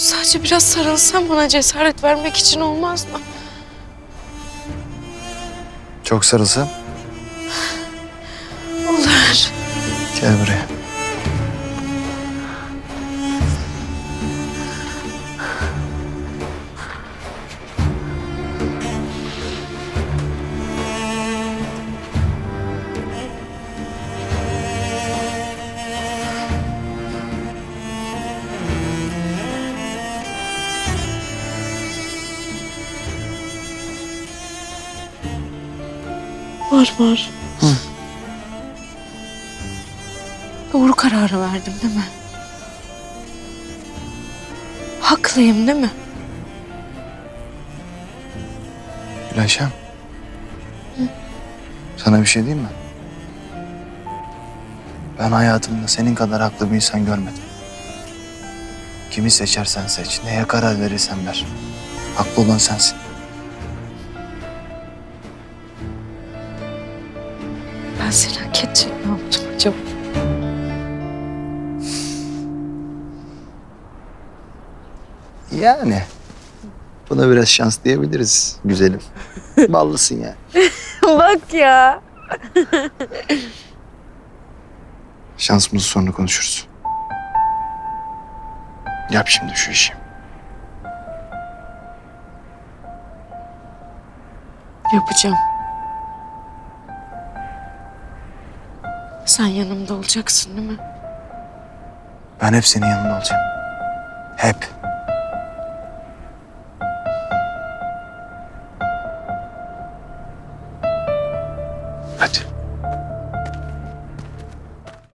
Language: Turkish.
Sadece biraz sarılsan bana cesaret vermek için olmaz mı? Çok sarılsam Olur. gel buraya. Var var. Doğru kararı verdim değil mi? Haklıyım değil mi? Gülayşem. Sana bir şey diyeyim mi? Ben hayatımda senin kadar haklı bir insan görmedim. Kimi seçersen seç, neye karar verirsen ver. Haklı olan sensin. Ben seni hak edecek ne yaptım acaba? Yani. Buna biraz şans diyebiliriz güzelim. Ballısın ya. Bak ya. Şansımızı sonra konuşuruz. Yap şimdi şu işi. Yapacağım. Sen yanımda olacaksın değil mi? Ben hep senin yanında olacağım. Hep. Hadi.